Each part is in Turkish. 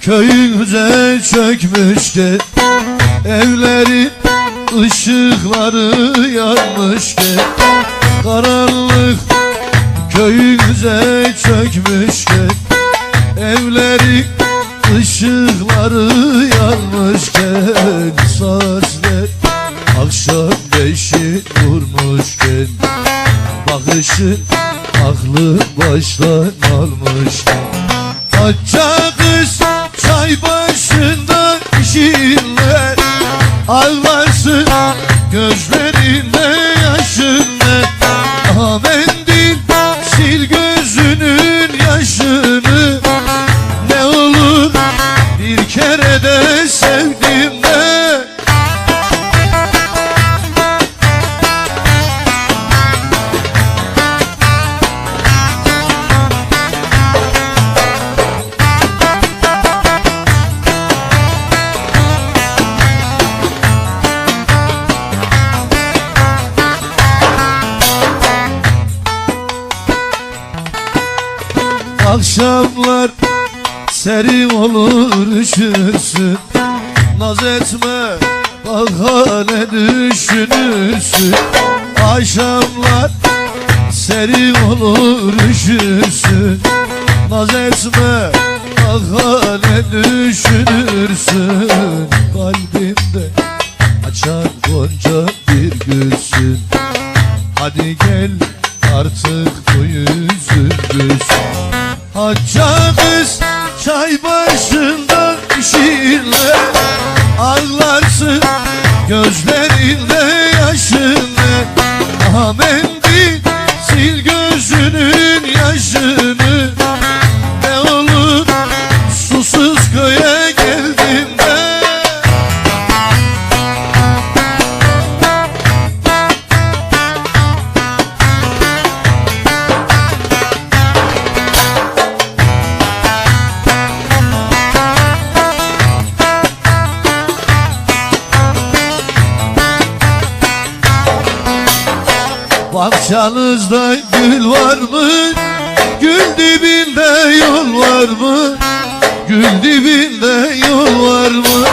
Köyümüze çökmüşken Evlerin ışıkları yanmışken Karanlık köyümüze çökmüşken Evlerin ışıkları yanmışken Saatler akşam beşi vurmuşken Bakışın aklı baştan almışken Hacca kız çay başında işinle. Ağlarsın Akşamlar serin olur üşürsün. Naz etme bahane düşünürsün? Akşamlar serin olur üşürsün. Naz etme bahane düşünürsün? Kalbimde açan gonca bir gülsün. Hadi gel artık bu yüzün gülsün Hacca çay başında işinle Ağlarsın gözlerinde Bahçanızda gül var mı? Gül dibinde yol var mı? Gül dibinde yol var mı?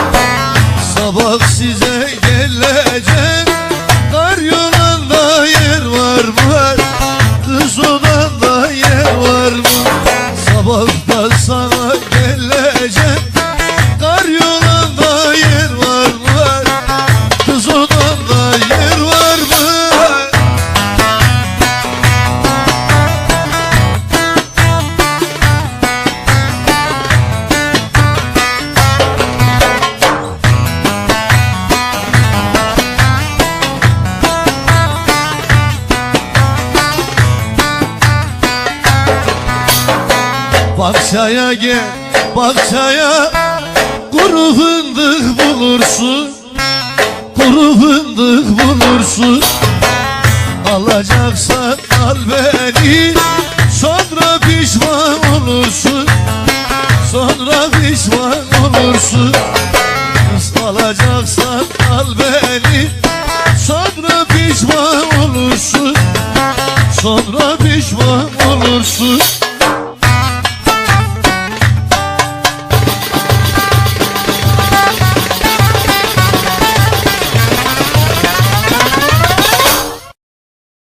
Sabah size geleceğim Kar yolanda yer var mı? Bahçaya gel bahçaya Kuru fındık bulursun Kuru fındık bulursun. Alacaksan al beni Sonra pişman olursun. Sonra pişman olursun. Kız alacaksan al beni Sonra pişman olursun. Sonra pişman olursun